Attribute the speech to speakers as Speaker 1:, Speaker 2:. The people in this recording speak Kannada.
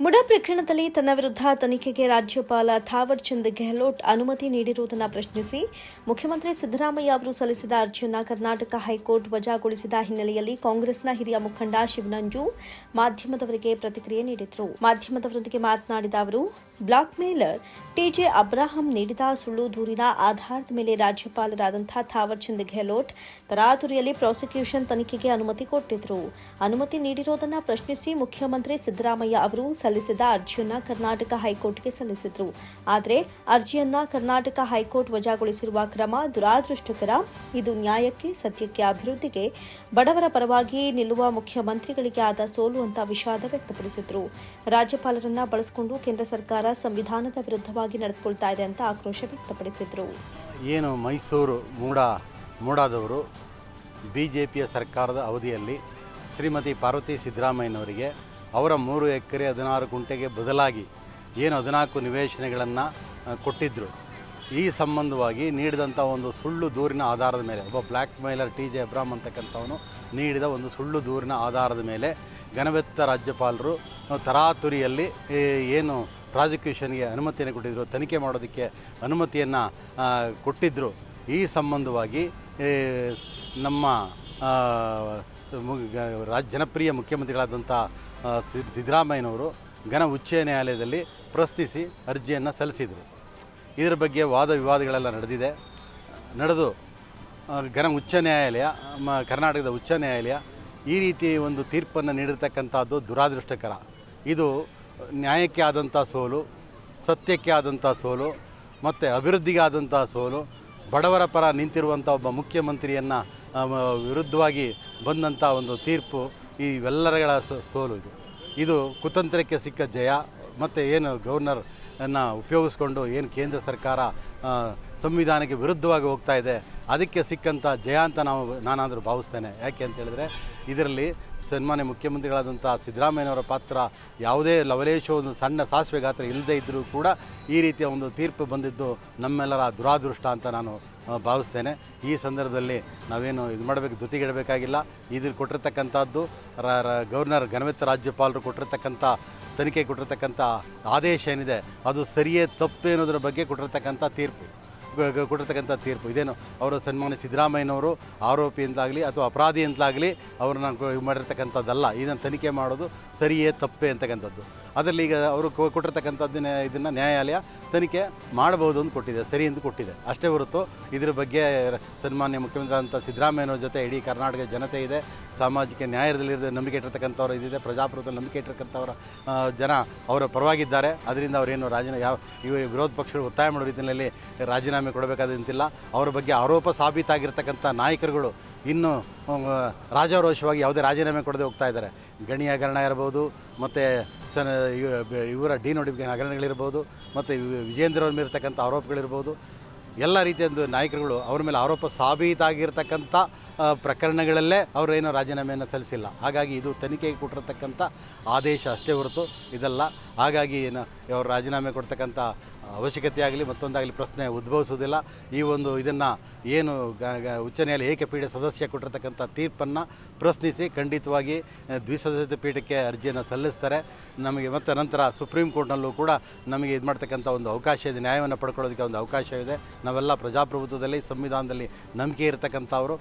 Speaker 1: ಮುಡ ಪ್ರಕರಣದಲ್ಲಿ ತನ್ನ ವಿರುದ್ಧ ತನಿಖೆಗೆ ರಾಜ್ಯಪಾಲ ಥಾವರ್ ಚಂದ್ ಗೆಹ್ಲೋಟ್ ಅನುಮತಿ ನೀಡಿರುವುದನ್ನು ಪ್ರಶ್ನಿಸಿ ಮುಖ್ಯಮಂತ್ರಿ ಸಿದ್ದರಾಮಯ್ಯ ಅವರು ಸಲ್ಲಿಸಿದ ಅರ್ಜಿಯನ್ನು ಕರ್ನಾಟಕ ಹೈಕೋರ್ಟ್ ವಜಾಗೊಳಿಸಿದ ಹಿನ್ನೆಲೆಯಲ್ಲಿ ಕಾಂಗ್ರೆಸ್ನ ಹಿರಿಯ ಮುಖಂಡ ಶಿವನಂಜು ಮಾಧ್ಯಮದವರಿಗೆ ಪ್ರತಿಕ್ರಿಯೆ ನೀಡಿದರು. ಮಾಧ್ಯಮದವರೊಂದಿಗೆ ಮಾತನಾಡಿದ ಅವರು ಬ್ಲಾಕ್ ಮೇಲರ್ ಟಿಜೆ ಅಬ್ರಾಹಂ ನೀಡಿದ ಸುಳ್ಳು ದೂರಿನ ಆಧಾರದ ಮೇಲೆ ರಾಜ್ಯಪಾಲರಾದಂಥ ಥಾವರ್ಚಂದ್ ಗೆಹ್ಲೋಟ್ ತರಾತುರಿಯಲ್ಲಿ ಪ್ರಾಸಿಕ್ಯೂಷನ್ ತನಿಖೆಗೆ ಅನುಮತಿ ಕೊಟ್ಟಿದ್ರು. ಅನುಮತಿ ನೀಡಿರೋದನ್ನ ಪ್ರಶ್ನಿಸಿ ಮುಖ್ಯಮಂತ್ರಿ ಸಿದ್ದರಾಮಯ್ಯ ಅವರು ಸಲ್ಲಿಸಿದ ಅರ್ಜಿಯನ್ನ ಕರ್ನಾಟಕ ಹೈಕೋರ್ಟ್ಗೆ ಸಲ್ಲಿಸಿದ್ರು. ಆದರೆ ಅರ್ಜಿಯನ್ನ ಕರ್ನಾಟಕ ಹೈಕೋರ್ಟ್ ವಜಾಗೊಳಿಸಿರುವ ಕ್ರಮ ದುರಾದೃಷ್ಟಕರ. ಇದು ನ್ಯಾಯಕ್ಕೆ, ಸತ್ಯಕ್ಕೆ, ಅಭಿವೃದ್ಧಿಗೆ, ಬಡವರ ಪರವಾಗಿ ನಿಲ್ಲುವ ಮುಖ್ಯಮಂತ್ರಿಗಳಿಗೆ ಆದ ಸೋಲು ಅಂತ ವಿಷಾದ ವ್ಯಕ್ತಪಡಿಸಿದ್ರು. ರಾಜ್ಯಪಾಲರನ್ನ ಬಳಸಿಕೊಂಡು ಕೇಂದ್ರ ಸರ್ಕಾರ ಸಂವಿಧಾನದ ವಿರುದ್ಧವಾಗಿ ನಡೆದುಕೊಳ್ತಾ ಇದೆ ಅಂತ ಆಕ್ರೋಶ ವ್ಯಕ್ತಪಡಿಸಿದ್ರು.
Speaker 2: ಏನು ಮೈಸೂರು ಮೂಡ, ಮೂಡಾದವರು ಬಿ ಜೆ ಪಿಯ ಸರ್ಕಾರದ ಅವಧಿಯಲ್ಲಿ ಶ್ರೀಮತಿ ಪಾರ್ವತಿ ಸಿದ್ದರಾಮಯ್ಯನವರಿಗೆ ಅವರ ಮೂರು ಎಕರೆ ಹದಿನಾರು ಗುಂಟೆಗೆ ಬದಲಾಗಿ ಏನು ಹದಿನಾಲ್ಕು ನಿವೇಶನಗಳನ್ನು ಕೊಟ್ಟಿದ್ದರು ಈ ಸಂಬಂಧವಾಗಿ ನೀಡಿದಂಥ ಒಂದು ಸುಳ್ಳು ದೂರಿನ ಆಧಾರದ ಮೇಲೆ, ಒಬ್ಬ ಬ್ಲ್ಯಾಕ್ ಮೇಲರ್ ಟಿ ಜೆ ಅಬ್ರಾಮ್ ಅಂತಕ್ಕಂಥವನು ನೀಡಿದ ಒಂದು ಸುಳ್ಳು ದೂರಿನ ಆಧಾರದ ಮೇಲೆ ಘನವೆತ್ತ ರಾಜ್ಯಪಾಲರು ತರಾತುರಿಯಲ್ಲಿ ಏನು ಪ್ರಾಸಿಕ್ಯೂಷನ್ಗೆ ಅನುಮತಿಯನ್ನು ಕೊಟ್ಟಿದ್ದರು ತನಿಖೆ ಮಾಡೋದಕ್ಕೆ ಅನುಮತಿಯನ್ನು ಕೊಟ್ಟಿದ್ದರು ಈ ಸಂಬಂಧವಾಗಿ ನಮ್ಮ ಆ, ಮು- ರಾಜ್ ಜನಪ್ರಿಯ ಮುಖ್ಯಮಂತ್ರಿಗಳಾದಂಥ ಸಿದ್ದರಾಮಯ್ಯನವರು ಘನ ಉಚ್ಚ ನ್ಯಾಯಾಲಯದಲ್ಲಿ ಪ್ರಶ್ನಿಸಿ ಅರ್ಜಿಯನ್ನು ಸಲ್ಲಿಸಿದರು. ಇದರ ಬಗ್ಗೆ ವಾದ ವಿವಾದಗಳೆಲ್ಲ ನಡೆದಿದೆ. ನಡೆದು ಘನ ಉಚ್ಚ ನ್ಯಾಯಾಲಯ ಕರ್ನಾಟಕದ ಉಚ್ಚ ನ್ಯಾಯಾಲಯ ಈ ರೀತಿ ಒಂದು ತೀರ್ಪನ್ನು ನೀಡಿರ್ತಕ್ಕಂಥದ್ದು ದುರಾದೃಷ್ಟಕರ. ಇದು ನ್ಯಾಯಕ್ಕೆ ಆದಂಥ ಸೋಲು, ಸತ್ಯಕ್ಕೆ ಆದಂಥ ಸೋಲು, ಮತ್ತು ಅಭಿವೃದ್ಧಿಗೆ ಆದಂಥ ಸೋಲು, ಬಡವರ ಪರ ನಿಂತಿರುವಂಥ ಒಬ್ಬ ಮುಖ್ಯಮಂತ್ರಿಯನ್ನು ವಿರುದ್ಧವಾಗಿ ಬಂದಂಥ ಒಂದು ತೀರ್ಪು ಇವೆಲ್ಲರಗಳ ಸೋಲು ಇದು. ಇದು ಕುತಂತ್ರಕ್ಕೆ ಸಿಕ್ಕ ಜಯ, ಮತ್ತು ಏನು ಗವರ್ನರ್ ಅನ್ನ ಉಪಯೋಗಿಸ್ಕೊಂಡು ಏನು ಕೇಂದ್ರ ಸರ್ಕಾರ ಸಂವಿಧಾನಕ್ಕೆ ವಿರುದ್ಧವಾಗಿ ಹೋಗ್ತಾ ಇದೆ, ಅದಕ್ಕೆ ಸಿಕ್ಕಂಥ ಜಯ ಅಂತ ನಾವು, ನಾನಾದರೂ ಭಾವಿಸ್ತೇನೆ. ಯಾಕೆ ಅಂತ ಹೇಳಿದ್ರೆ, ಇದರಲ್ಲಿ ಸನ್ಮಾನ್ಯ ಮುಖ್ಯಮಂತ್ರಿಗಳಾದಂಥ ಸಿದ್ದರಾಮಯ್ಯನವರ ಪಾತ್ರ ಯಾವುದೇ ಲವಲೇಶ, ಒಂದು ಸಣ್ಣ ಸಾಸಿವೆ ಗಾತ್ರ ಇಲ್ಲದೇ ಇದ್ದರೂ ಕೂಡ ಈ ರೀತಿಯ ಒಂದು ತೀರ್ಪು ಬಂದಿದ್ದು ನಮ್ಮೆಲ್ಲರ ದುರಾದೃಷ್ಟ ಅಂತ ನಾನು ಭಾವಿಸ್ತೇನೆ. ಈ ಸಂದರ್ಭದಲ್ಲಿ ನಾವೇನು ಇದು ಮಾಡಬೇಕು ಧೃತಿಗಿಡಬೇಕಾಗಿಲ್ಲ ಇದ್ರ ಕೊಟ್ಟಿರ್ತಕ್ಕಂಥದ್ದು ಗವರ್ನರ್ ಘನವೆತ್ತ ರಾಜ್ಯಪಾಲರು ಕೊಟ್ಟಿರ್ತಕ್ಕಂಥ ತನಿಖೆ, ಕೊಟ್ಟಿರ್ತಕ್ಕಂಥ ಆದೇಶ ಏನಿದೆ, ಅದು ಸರಿಯೇ ತಪ್ಪು ಅನ್ನೋದ್ರ ಬಗ್ಗೆ ಕೊಟ್ಟಿರ್ತಕ್ಕಂಥ ತೀರ್ಪು. ಕೊಟ್ಟಿರ್ತಕ್ಕಂಥ ತೀರ್ಪು. ಇದೇನು ಅವರು ಸನ್ಮಾನ್ಯ ಸಿದ್ದರಾಮಯ್ಯನವರು ಆರೋಪಿ ಅಂತಲಾಗಲಿ ಅಥವಾ ಅಪರಾಧಿ ಅಂತಲಾಗಲಿ ಅವ್ರನ್ನ ಮಾಡಿರ್ತಕ್ಕಂಥದ್ದಲ್ಲ. ಇದನ್ನು ತನಿಖೆ ಮಾಡೋದು ಸರಿಯೇ ತಪ್ಪೇ ಅಂತಕ್ಕಂಥದ್ದು. ಅದರಲ್ಲಿ ಈಗ ಅವರು ಕೊ- ಕೊಟ್ಟಿರ್ತಕ್ಕಂಥದ್ದನ್ನ ಇದನ್ನು ನ್ಯಾಯಾಲಯ ತನಿಖೆ ಮಾಡಬಹುದು ಅಂತ ಕೊಟ್ಟಿದೆ, ಸರಿ ಎಂದು ಕೊಟ್ಟಿದೆ. ಅಷ್ಟೇ ಹೊರತು ಇದ್ರ ಬಗ್ಗೆ ಸನ್ಮಾನ್ಯ ಮುಖ್ಯಮಂತ್ರಿ ಅಂತ ಸಿದ್ದರಾಮಯ್ಯನವ್ರ ಜೊತೆ ಇಡೀ ಕರ್ನಾಟಕ ಜನತೆ ಇದೆ. ಸಾಮಾಜಿಕ ನ್ಯಾಯದಲ್ಲಿ ನಂಬಿಕೆ ಇಟ್ಟಿರ್ತಕ್ಕಂಥವ್ರು ಇದಿದೆ, ಪ್ರಜಾಪ್ರಭುತ್ವ ನಂಬಿಕೆ ಇಟ್ಟಿರ್ತಕ್ಕಂಥವ್ರ ಜನ ಅವರ ಪರವಾಗಿದ್ದಾರೆ. ಅದರಿಂದ ಅವರೇನು ರಾಜೀನಾಮೆ ಯಾವ ಇವ ವಿರೋಧ ಪಕ್ಷಗಳು ಒತ್ತಾಯ ಮಾಡೋ ರೀತಿಯಲ್ಲಿ ರಾಜೀನಾಮೆ ಕೊಡಬೇಕಾದಂತಿಲ್ಲ. ಅವರ ಬಗ್ಗೆ ಆರೋಪ ಸಾಬೀತಾಗಿರ್ತಕ್ಕಂಥ ನಾಯಕರುಗಳು ಇನ್ನು ರಾಜಾರೋಷವಾಗಿ ಯಾವುದೇ ರಾಜೀನಾಮೆ ಕೊಡದೆ ಹೋಗ್ತಾ ಇದ್ದಾರೆ. ಗಣಿ ಹಗರಣ ಇರ್ಬೋದು, ಮತ್ತು ಇವ- ಇವರ ಡಿ ನೋಟಿಫಿಕೇಶನ್ ಹಗರಣಗಳಿರ್ಬೋದು, ಮತ್ತು ವಿಜೇಂದ್ರ ಅವ್ರ ಮೇಲಿರ್ತಕ್ಕಂಥ ಆರೋಪಗಳಿರ್ಬೋದು. ಎಲ್ಲ ರೀತಿಯ ಒಂದು ನಾಯಕರುಗಳು ಅವ್ರ ಮೇಲೆ ಆರೋಪ ಸಾಬೀತಾಗಿರ್ತಕ್ಕಂಥ ಪ್ರಕರಣಗಳಲ್ಲೇ ಅವರು ಏನೋ ರಾಜೀನಾಮೆಯನ್ನು ಸಲ್ಲಿಸಿಲ್ಲ. ಹಾಗಾಗಿ ಇದು ತನಿಖೆಗೆ ಕೊಟ್ಟಿರತಕ್ಕಂಥ ಆದೇಶ ಅಷ್ಟೇ ಹೊರತು ಇದಲ್ಲ. ಹಾಗಾಗಿ ಏನು, ಅವರು ರಾಜೀನಾಮೆ ಕೊಡ್ತಕ್ಕಂಥ ಅವಶ್ಯಕತೆ ಆಗಲಿ, ಮತ್ತೊಂದಾಗಲಿ ಪ್ರಶ್ನೆ ಉದ್ಭವಿಸುವುದಿಲ್ಲ. ಈ ಒಂದು ಇದನ್ನು ಏನು ಉಚ್ಚ ನ್ಯಾಯಾಲಯ ಏಕಪೀಠ ಸದಸ್ಯ ಕೊಟ್ಟಿರ್ತಕ್ಕಂಥ ತೀರ್ಪನ್ನು ಪ್ರಶ್ನಿಸಿ ಖಂಡಿತವಾಗಿ ದ್ವಿಸದಸ್ಯ ಪೀಠಕ್ಕೆ ಅರ್ಜಿಯನ್ನು ಸಲ್ಲಿಸ್ತಾರೆ. ನಮಗೆ ಮತ್ತು ನಂತರ ಸುಪ್ರೀಂ ಕೋರ್ಟ್ನಲ್ಲೂ ಕೂಡ ನಮಗೆ ಇದು ಮಾಡ್ತಕ್ಕಂಥ ಒಂದು ಅವಕಾಶ ಇದೆ, ನ್ಯಾಯವನ್ನು ಪಡ್ಕೊಳ್ಳೋದಕ್ಕೆ ಒಂದು ಅವಕಾಶ ಇದೆ. ನಾವೆಲ್ಲ ಪ್ರಜಾಪ್ರಭುತ್ವದಲ್ಲಿ, ಸಂವಿಧಾನದಲ್ಲಿ ನಂಬಿಕೆ ಇರತಕ್ಕಂಥವರು.